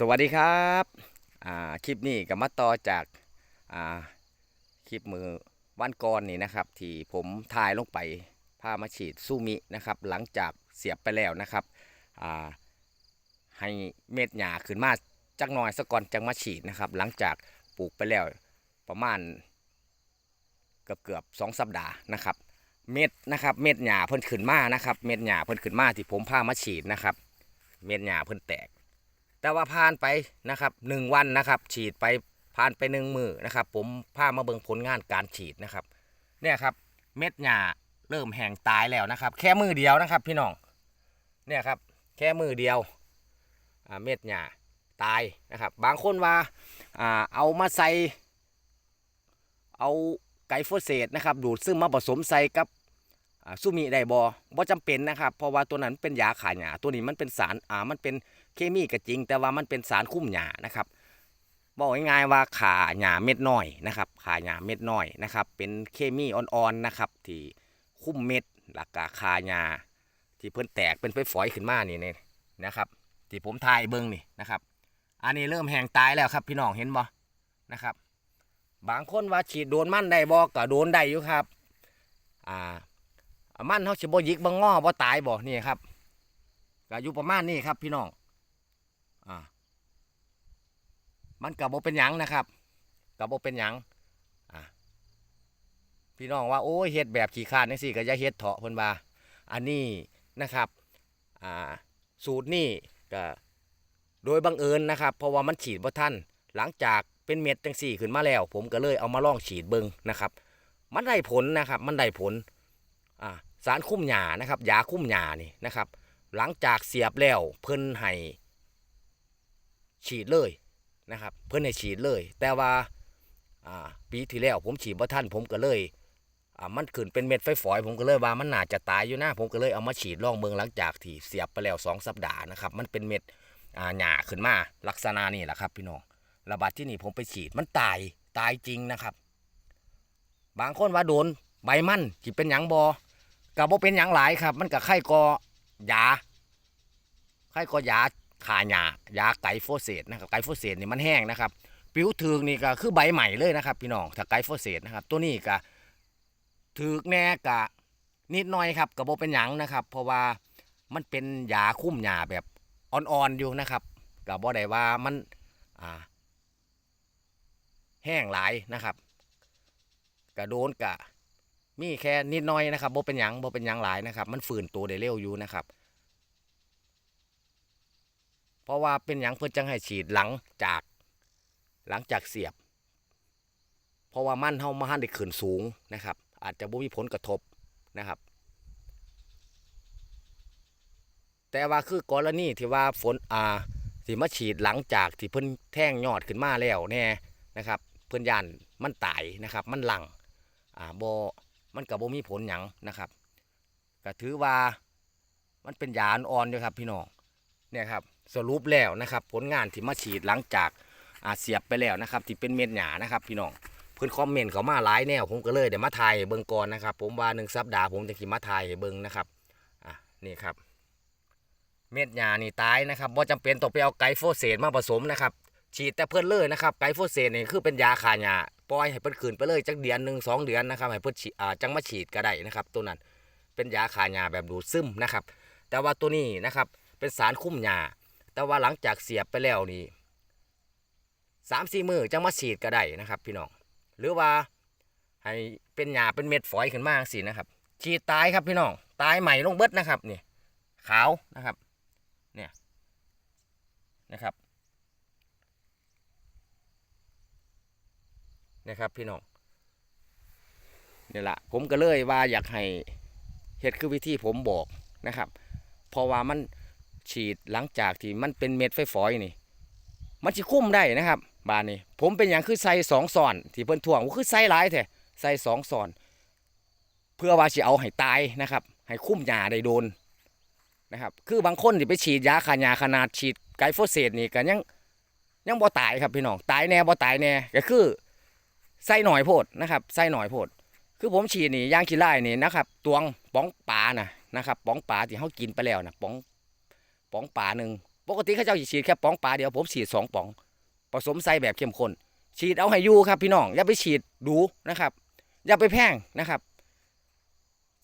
สวัสดีครับคลิปนี้ก็มาต่อจากาคลิปมือวันก่อนนี่นะครับ ที่ผมถ่ายลงไปพามาฉีดซูมินะครับ หลังจากเสียบไปแล้วนะครับให้เม็ดหญ้าขึ้นมาจักหน่อยสะก่อนจังมาฉีดนะครับ หลังจากปลูกไปแล้วประมาณเกือบเกือบสองสัปดาห์นะครับ เม็ดนะครับ เม็ดหญ้าเพิ่นขึ้นมานะครับ เม็ดหญ้าเพิ่นขึ้นมาที่ผมพามาฉีดนะครับ เม็ดหญ้าเพิ่นแตก แต่ว่าผ่านไปนะครับหนึ่งวันนะครับ ฉีดไปผ่านไปหนึ่งมือนะครับ ผมพามาเบิ่งผลงานการฉีดนะครับ เนี่ยครับเม็ดหญ้าเริ่มแห้งตายแล้วนะครับ แค่มือเดียวนะครับ พี่น้องเนี่ยครับ แค่มือเดียวเม็ดหญ้าตายนะครับ บางคนว่าเอามาใส่เอาไกลโฟเสตนะครับ ดูดซึมมาผสมใส่กับ ซูมิได้บอบ่จำเป็นนะครับ เพราะว่าตัวนั้นเป็นยาขาหญ้าตัวนี้มันเป็นสารอ่ามันเป็นเคมีก็จริง แต่ว่ามันเป็นสารคุ้มหญ้านะครับบอกง่ายๆว่าขาหญ้าเม็ดน้อยนะครับขาหญ้าเม็ดน้อยนะครับ เป็นเคมีอ่อนๆนะครับ ที่คุ้มเม็ดหลักกาขาหญ้าที่เพิ่นแตกเป็นไฟฝอยขึ้นมานี่นี่นะครับ ที่ผมทายเบิ้งนี่นะครับ อันนี้เริ่มแห้งตายแล้วครับ พี่น้องเห็นบ่นะครับ บางคนว่าฉีดโดนมั่นได้บ่ก็โดนได้อยู่ครับ อ่า มันเขาสิบ่ยิกบ่งอบ่ตายบ่นี่ครับก็อยู่ประมาณนี้ครับ พี่น้องอ่ามันกับโบเป็นหยังนะครับกับโบเป็นหยังอ่าพี่น้องว่าโอ้ยเฮ็ดแบบขี้ขานนี่สิก็อย่าเฮ็ดเถาะเพิ่นว่าอันนี้นะครับอ่าสูตรนี่ก็โดยบังเอิญนะครับ เพราะว่ามันฉีดบ่ทันหลังจากเป็นเม็ดจังสี่ขึ้นมาแล้ว ผมก็เลยเอามาลองฉีดเบิงนะครับ มันได้ผลนะครับ มันได้ผลอ่า สารคุ้มหญ้านะครับยาคุ้มหญ้านี่นะครับ หลังจากเสียบแล้วเพิ่นให้ฉีดเลยนะครับ เพิ่นให้ฉีดเลย แต่ว่าปีที่แล้วผมฉีดบ่ทันผมก็เลยมันขึ้นเป็นเม็ดไฟฝอย ผมก็เลยว่ามันน่าจะตายอยู่นะผมก็เลยเอามาฉีดล่องเบิ่งหลังจากที่เสียบไปแล้วสองสัปดาห์นะครับ มันเป็นเม็ดหญ้าขึ้นมาลักษณะนี่แหละครับ พี่น้องระบาดที่นี่ผมไปฉีดมันตายตายจริงนะครับ บางคนว่าโดนใบมันที่เป็นหยังบอ กับ่เป็นหยังหลายครับ มันก็ไข้กอยาใครก็ยาขาหญ้ายาไกลโฟเสตนะครับไกลโฟเสตนี่มันแห้งนะครับผิวถึกนี่ก็คือใบใหม่เลยนะครับ พี่น้องถ้าไกลโฟเสตนะครับ ตัวนี้ก็ถึกแน่กะนิดหน่อยครับกับโบเป็นหยังนะครับ เพราะว่ามันเป็นยาคุ้มหญ้าแบบอ่อนๆอยู่นะครับกับบ่ได้ว่ามันอ่าแห้งหลายนะครับกระโดนกะ มีแค่นิดน่อยนะครับโบเป็นหยังโบเป็นหยังหลายนะครับ มันฝืนตัวได้เร็วอยู่นะครับ เพราะว่าเป็นหยังเพื่อจังให้ฉีดหลังจากหลังจากเสียบ เพราะว่ามันเฮามาหันได้ขึ้นสูงนะครับ อาจจะบ่มีผลกระทบนะครับ แต่ว่าคือกรณีที่ว่าฝนอ่าที่มาฉีดหลังจากที่เพิ่นแท่งยอดขึ้นมาแล้วแน่นะครับ เพิ่นยันมันตายนะครับ มันหลังอ่าบ่ มันก็บ่มีผลหยังนะครับก็ถือว่ามันเป็นยาอ่อนๆอยู่ครับพี่น้องเนี่ยครับสรุปแล้วนะครับ ผลงานที่มาฉีดหลังจากอาเสียบไปแล้วนะครับ ที่เป็นเม็ดหยานะครับ พี่น้องเพื่อนคอมเมนต์เขามาหลายแนวผมก็เลยเดี๋ยวมาถ่ายเบิ่งก่อนนะครับ ผมว่าหนึ่งสัปดาห์ผมจะขี่มาถ่ายเบิ่งนะครับอะนี่ครับ เม็ดหยานี่ตายนะครับบ่าจำเป็นต้องไปเอาไกลโฟเสตมาผสมนะครับฉีดแต่เพื่อนเลยนะครับไกลโฟเสตนี่คือเป็นยาฆ่าหญ้า ปล่อยให้เพิ่นคืนไปเลยจักเดือนหนึ่งสองเดือนนะครับให้เพิ่นฉีดจังมาฉีดก็ได้นะครับ ตัวนั้นเป็นยาฆ่าหญ้าแบบดูดซึมนะครับ แต่ว่าตัวนี้นะครับเป็นสารคุ้มหญ้าแต่ว่าหลังจากเสียบไปแล้วนี่สามสี่มือจังมาฉีดก็ได้นะครับ พี่น้องหรือว่าให้เป็นหญ้าเป็นเม็ดฝอยขึ้นมาสินะครับฉีดตายครับพี่น้องตายใหม่ลงเบิดนะครับนี่ขาวนะครับเนี่ยนะครับ นะครับ พี่น้องนี่แหละผมก็เลยว่าอยากให้เฮ็ดคือวิธีผมบอกนะครับเพราะว่ามันฉีดหลังจากที่มันเป็นเม็ดไฟฝอยนี่ มันจะคุ้มได้นะครับ บานนี้ ผมเป็นอย่างคือใส่สองซอน ที่เพิ่นถ่วงว่าคือใส่หลายแท้ใส่สองซอน เพื่อว่าสิเอาให้ตายนะครับ ให้คุ้มหญ้าได้โดนนะครับ คือบางคนที่ไปฉีดยาฆ่าหญ้าขนาดฉีดไกลโฟเสตนี่ก็ยังยังบ่ตายครับพี่น้องตายแน่บ่ตายแน่ก็คือ ใส่หน่อยโพดนะครับใส่หน่อยโพด คือผมฉีดนี่ยางขี้ไล่นี่นะครับตวงป้องปลานะนะครับป้องปลาที่เขากินไปแล้วนะป้องป๋องป่าหนึ่งปกติเขาเจ้าฉีดแค่ป๋องปลาเดียวผมฉีดสองป๋อง ผสมใส่แบบเข้มข้นฉีดเอาให้ยู่ครับพี่น้องอย่าไปฉีดดูนะครับ อย่าไปแพงนะครับ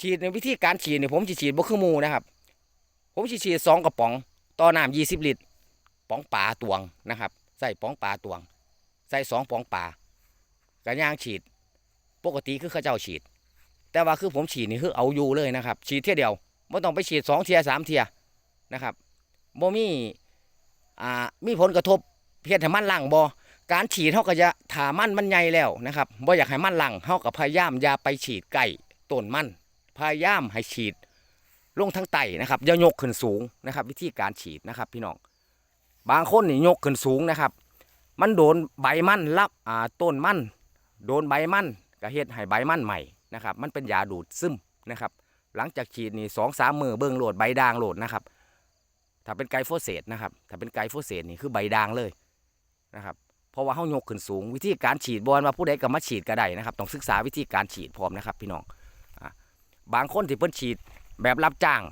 ฉีดในวิธีการฉีดเนี่ยผมฉีดบ่คือหมูนะครับ ผมฉีดสองกระป๋องต่อน้ำยี่สิบลิตรป๋องปลาตวงนะครับ ใส่ป๋องปลาตวง ใส่สองป๋องปลา กระย่างฉีด ปกติคือเขาเจ้าฉีด แต่ว่าคือผมฉีดนี่คือเอาอยู่เลยนะครับ ฉีดเที่ยเดียวไม่ต้องไปฉีดสองเทียสามเทียนะครับบ่มีอ่ามีผลกระทบเพียงแต่มันหลังบ่การฉีดเขาก็จะถามันมันใหญ่แล้วนะครับบ่อยากให้มันหลังเขาก็พยายามอย่าไปฉีดใกล้ต้นมัน พยายามให้ฉีด ลงทั้งไตนะครับอย่ายกขึ้นสูงนะครับ วิธีการฉีดนะครับ พี่น้องบางคนนี่ยกขึ้นสูงนะครับ มันโดนใบมันรับอ่าต้นมัน โดนใบมันก็เฮ็ดให้ใบมันใหม่นะครับ มันเป็นยาดูดซึมนะครับ หลังจากฉีดนี่สองสามมือเบิ่งโหลดใบด่างโหลดนะครับ ถ้าเป็นไกลโฟเสตนะครับ ถ้าเป็นไกลโฟเสตนี่คือใบด่างเลยนะครับ เพราะว่าเฮายกขึ้นสูง วิธีการฉีดบอลว่าผู้ใดก็มาฉีดก็ได้นะครับ ต้องศึกษาวิธีการฉีดพร้อมนะครับ พี่น้องบางคนที่เพิ่นฉีดแบบรับจ้าง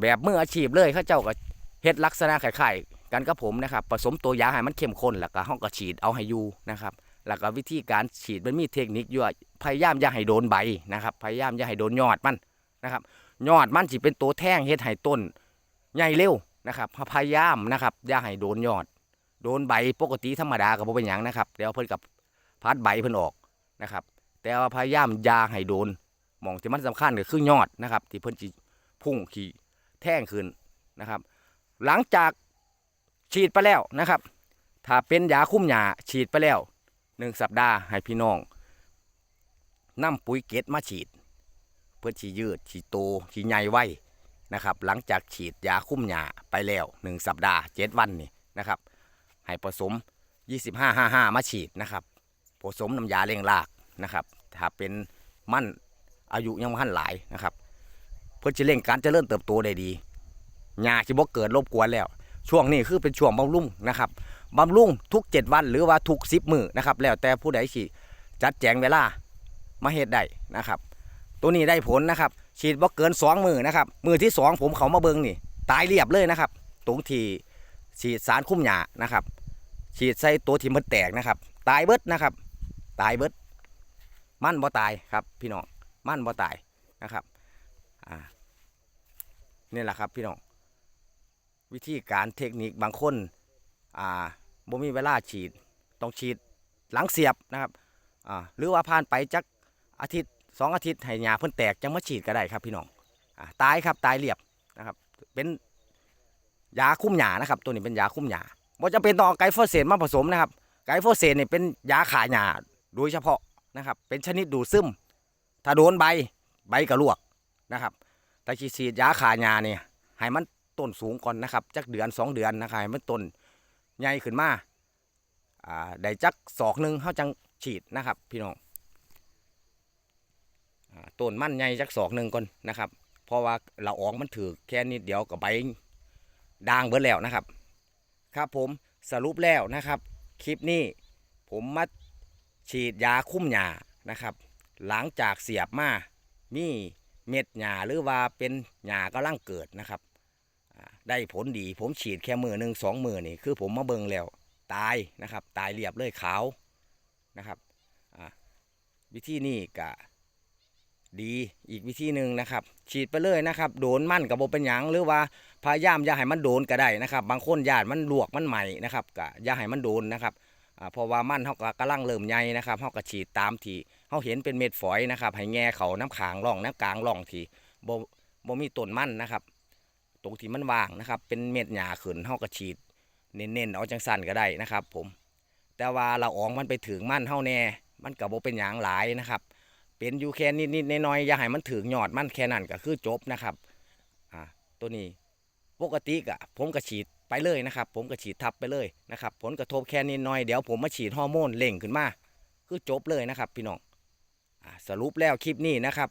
แบบมืออาชีพเลยเขาเจ้าก็เฮ็ดลักษณะคล้ายๆกันกับผมนะครับ ผสมตัวยาให้มันเข้มข้นแล้วก็เฮาก็ฉีดเอาให้อยู่นะครับ แล้วก็วิธีการฉีดมันมีเทคนิคอยู่พยายามอย่าให้โดนใบนะครับ พยายามอย่าให้โดนยอดมันนะครับ ยอดมันสิเป็นตัวแท่งเฮ็ดให้ต้นใหญ่เร็วนะครับพยายามนะครับอย่าให้โดนยอด โดนใบปกติธรรมดาก็บ่เป็นหยังนะครับเดี๋ยวเพิ่นกับพัดใบเพิ่นออกนะครับ แต่ว่าพยายามอย่าให้โดนมองที่มันสำคัญก็คือยอดนะครับ ที่เพิ่นสิพุ่งขี่แท่งขึ้นนะครับ หลังจากฉีดไปแล้วนะครับ ถ้าเป็นยาคุ้มหญ้าฉีดไปแล้ว หนึ่งสัปดาห์ให้พี่น้องนำปุ๋ยเกตมาฉีด เพื่อฉียืดฉีโตฉีใหญ่ไว้นะครับ หลังจากฉีดยาคุ้มหญ้าไปแล้วหนึ่งสัปดาห์เจ็ดวันนี่นะครับให้ผสม 25 55 มาฉีดนะครับผสมน้ำยาเร่งรากนะครับ ถ้าเป็นมั่นอายุยังไม่นหลายนะครับ เพื่อจะเร่งการเจริญเติบโตได้ดีหญ้าที่บ่เกิดรบกวนแล้ว ช่วงนี้คือเป็นช่วงบำรุงนะครับ บำรุงทุก 7 วัน หรือว่าทุก 10 มือนะครับ แล้วแต่ผู้ใดสิจัดแจงเวลามาเฮ็ดได้นะครับ ตัวนี้ได้ผลนะครับ ฉีดบ่เกิน 2 มือนะครับ มือที่ 2 ผมเขามาเบิงนี่ ตายเรียบเลยนะครับ ตรงที่ฉีดสารคุ้มหญ้านะครับ ฉีดใส่ตัวที่มันแตกนะครับ ตายเบิดนะครับ ตายเบิด มั่นบ่ตายครับ พี่น้อง มั่นบ่ตายนะครับ อ่า นี่แหละครับพี่น้อง วิธีการเทคนิคบางคน อ่าบ่มีเวลาฉีดต้องฉีดหลังเสียบนะครับอ่าหรือว่าผ่านไปจักอาทิตย์สองอาทิตย์ให้หญ้าเพิ่นแตกจังมาฉีดก็ได้ครับพี่น้องอ่าตายครับตายเรียบนะครับเป็นยาคุ้มหญ้านะครับ ตัวนี้เป็นยาคุ้มหญ้าบ่จำเป็นต้องเอาไกลโฟเสตมาผสมนะครับ ไกลโฟเสตนี่ยเป็นยาขาหญ้าโดยเฉพาะนะครับ เป็นชนิดดูดซึม ถ้าโดนใบใบก็ลวกนะครับแต่ฉีดยาขาหญ้าเนี่ยให้มันต้นสูงก่อนนะครับจักเดือนสองเดือนนะครับให้มันต้น ใหญ่ขึ้นมาอ่าได้จักศอกหนึ่งเขาจังฉีดนะครับ พี่น้องอต้นมันใหญ่จักศอกหนึ่งก่อนนะครับ เพราะว่าเราออกมันถือแค่นิดเดียวกับใบด่างเบิดแล้วนะครับ ครับผมสรุปแล้วนะครับ คลิปนี้ผมมาฉีดยาคุ้มหญ้านะครับ หลังจากเสียบมามีเม็ดหญ้าหรือว่าเป็นหญ้ากำลังเกิดนะครับ ได้ผลดี ผมฉีดแค่มือหนึ่งสองมือนี่คือผมมาเบิงแล้ว ตายนะครับ ตายเรียบเลยขาวนะครับวิธีนี้ก็ดีอีกวิธีหนึ่งนะครับ ฉีดไปเลยนะครับ โดนมั่นกับโบเป็นหยังหรือว่าพยายามอย่าให้มันโดนก็ได้นะครับ บางคนญาติมันลวกมันใหม่นะครับก็อย่าให้มันโดนนะครับเพราะว่ามันเขาก็กำลังเริ่มใหญ่นะครับเขาก็ฉีดตามทีเขาเห็นเป็นเม็ดฝอยนะครับ ให้แง่เขาน้ำขางร่องน้ำกลางร่องที่โบโบมีต้นมั่นนะครับ ตรงที่มันว่างนะครับ เป็นเม็ดหญ้าขึ้นเฮาก็ฉีด เน้นๆเอาจังสันก็ได้นะครับ ผม แต่ว่าเราอองมันไปถึงมันเฮาแน่มันก็บ่เป็นหยางหลายนะครับ เป็นอยู่แค่นิดๆน้อยๆอย่าให้มันถึงยอดมันแค่นั้นก็คือจบนะครับอ่าตัวนี้ปกติก็ผมก็ฉีดไปเลยนะครับ ผมก็ฉีดทับไปเลยนะครับ ผลกระทบแค่นิดน่อยเดี๋ยวผมมาฉีดฮอร์โมนเล่งขึ้นมาคือจบเลยนะครับพี่น้องอ่าสรุปแล้วคลิปนี้นะครับ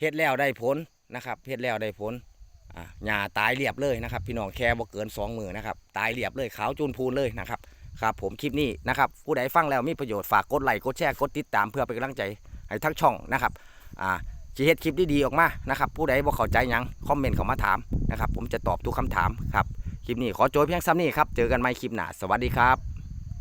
เฮ็ดแล้วได้ผลนะครับเฮ็ดแล้วได้ผล หญ้าตายเรียบเลยนะครับ พี่น้องแค่บ่เกินสองมือนะครับตายเรียบเลยขาวจูนพูนเลยนะครับครับผมคลิปนี้นะครับผู้ใดฟังแล้วมีประโยชน์ฝากกดไลค์กดแชร์กดติดตามเพื่อเป็นกำลังใจให้ทั้งช่องนะครับอ่าจะเฮ็ดคลิปดีๆออกมานะครับผู้ใดบ่เข้าใจยังคอมเมนต์เข้ามาถามนะครับผมจะตอบทุกคำถามครับคลิปนี้ขอโจยเพียงซ้ำนี้ครับเจอกันใหม่คลิปหน้าสวัสดีครับ